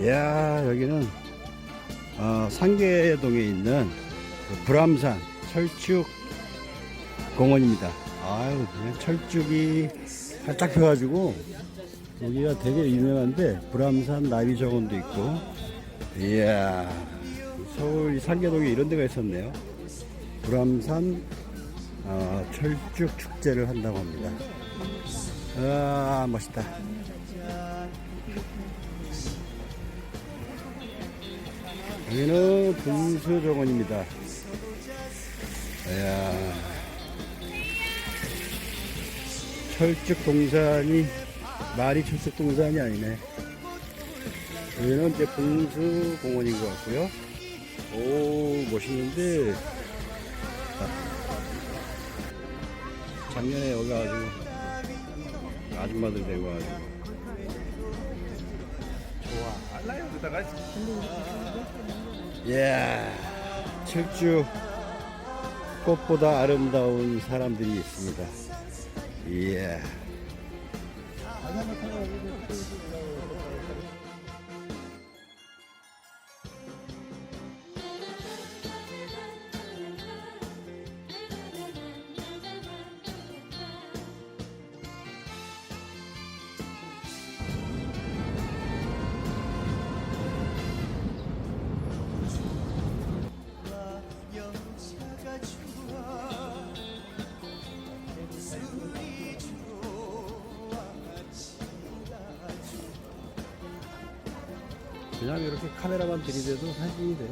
이야 여기는 어, 상계동에 있는 그 불암산 철쭉 공원입니다. 아유 그냥 철쭉이 활짝 펴가지고 여기가 되게 유명한데 불암산 나비 정원도 있고 이야 서울 이 상계동에 이런 데가 있었네요. 불암산 어, 철쭉 축제를 한다고 합니다. 아 멋있다. 여기는 분수정원입니다. 이야, 철쭉 동산이 말이 철쭉 동산이 아니네. 여기는 이제 분수공원인 것 같고요. 오 멋있는데 작년에 여기 와가지고 아줌마들 데리고 와가지고 이야, 철쭉 꽃보다 아름다운 사람들이 있습니다. 이 그냥 이렇게 카메라만 들이대도 사진이 돼.